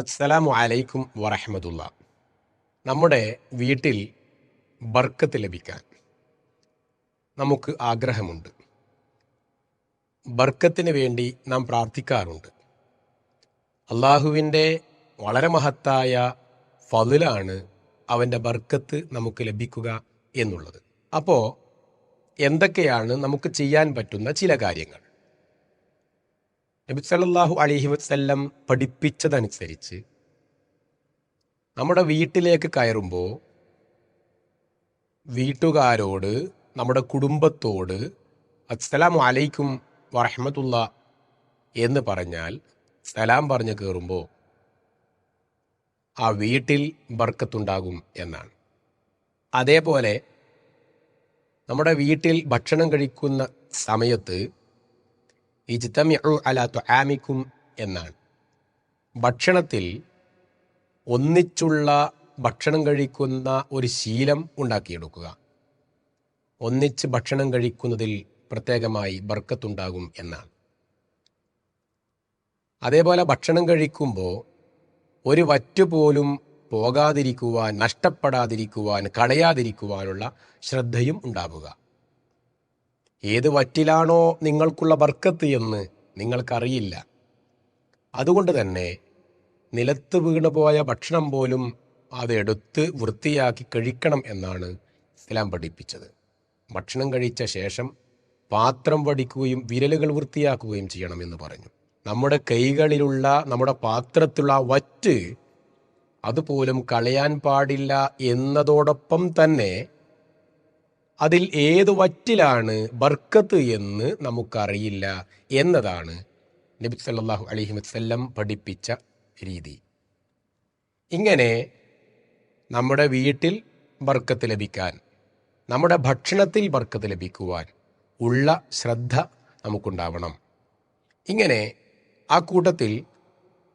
അസ്സലാമു അലൈക്കും വറഹമതുള്ള നമ്മുടെ വീട്ടിൽ ബർക്കത്ത് ലഭിക്കാൻ നമുക്ക് ആഗ്രഹമുണ്ട്. ബർക്കത്തിന് വേണ്ടി നാം പ്രാർത്ഥിക്കാറുണ്ട്. അള്ളാഹുവിന്റെ വളരെ മഹത്തായ ഫതിലാണ് അവന്റെ ബർക്കത്ത് നമുക്ക് ലഭിക്കുക എന്നുള്ളത്. അപ്പോൾ എന്തൊക്കെയാണ് നമുക്ക് ചെയ്യാൻ പറ്റുന്ന ചില കാര്യങ്ങൾ? നബി സല്ലല്ലാഹു അലൈഹി വസല്ലം പഠിപ്പിച്ചതനുസരിച്ച് നമ്മുടെ വീട്ടിലേക്ക് കയറുമ്പോൾ വീട്ടുകാരോട് നമ്മുടെ കുടുംബത്തോട് അസ്സലാമു അലൈക്കും വറഹമത്തുള്ള എന്ന് പറഞ്ഞാൽ സലാം പറഞ്ഞ് കയറുമ്പോൾ ആ വീട്ടിൽ ബർക്കത്തുണ്ടാകും എന്നാണ്. അതേപോലെ നമ്മുടെ വീട്ടിൽ ഭക്ഷണം കഴിക്കുന്ന സമയത്ത് ഇജ്തമിഉ അല തുആമിക്കും എന്നാണ്. ഭക്ഷണത്തിൽ ഒന്നിച്ചുള്ള ഭക്ഷണം കഴിക്കുന്ന ഒരു ശീലം ഉണ്ടാക്കിയെടുക്കുക. ഒന്നിച്ച് ഭക്ഷണം കഴിക്കുന്നതിൽ പ്രത്യേകമായി ബർക്കത്തുണ്ടാകും എന്നാണ്. അതേപോലെ ഭക്ഷണം കഴിക്കുമ്പോൾ ഒരു വറ്റുപോലും പോകാതിരിക്കുവാൻ നഷ്ടപ്പെടാതിരിക്കുവാൻ കളയാതിരിക്കുവാനുള്ള ശ്രദ്ധയും ഉണ്ടാവുക. ഏത് വറ്റിലാണോ നിങ്ങൾക്കുള്ള ബർക്കത്ത് എന്ന് നിങ്ങൾക്കറിയില്ല. അതുകൊണ്ട് തന്നെ നിലത്ത് വീണുപോയ ഭക്ഷണം പോലും അതെടുത്ത് വൃത്തിയാക്കി കഴിക്കണം എന്നാണ് ഇസ്ലാം പഠിപ്പിച്ചത്. ഭക്ഷണം കഴിച്ച ശേഷം പാത്രം വടിക്കുകയും വിരലുകൾ വൃത്തിയാക്കുകയും ചെയ്യണമെന്ന് പറഞ്ഞു. നമ്മുടെ കൈകളിലുള്ള നമ്മുടെ പാത്രത്തിലുള്ള വറ്റ് അതുപോലും കളയാൻ പാടില്ല എന്നതോടൊപ്പം തന്നെ അതിൽ ഏത് വറ്റിലാണ് ബർക്കത്ത് എന്ന് നമുക്കറിയില്ല എന്നതാണ് നബി സല്ലാഹു അലഹി വസ്ല്ലം പഠിപ്പിച്ച രീതി. ഇങ്ങനെ നമ്മുടെ വീട്ടിൽ ബർക്കത്ത് ലഭിക്കാൻ നമ്മുടെ ഭക്ഷണത്തിൽ ബർക്കത്ത് ലഭിക്കുവാൻ ഉള്ള ശ്രദ്ധ നമുക്കുണ്ടാവണം. ഇങ്ങനെ ആ കൂട്ടത്തിൽ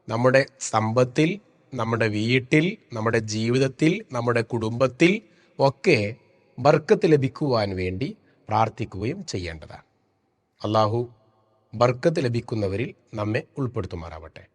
നമ്മുടെ സമ്പത്തിൽ നമ്മുടെ വീട്ടിൽ നമ്മുടെ ജീവിതത്തിൽ നമ്മുടെ കുടുംബത്തിൽ ഒക്കെ ബർക്കത്ത് ലഭിക്കുവാൻ വേണ്ടി പ്രാർത്ഥിക്കുകയും ചെയ്യേണ്ടതാണ്. അള്ളാഹു ബർക്കത്ത് ലഭിക്കുന്നവരിൽ നമ്മെ ഉൾപ്പെടുത്തുമാറാവട്ടെ.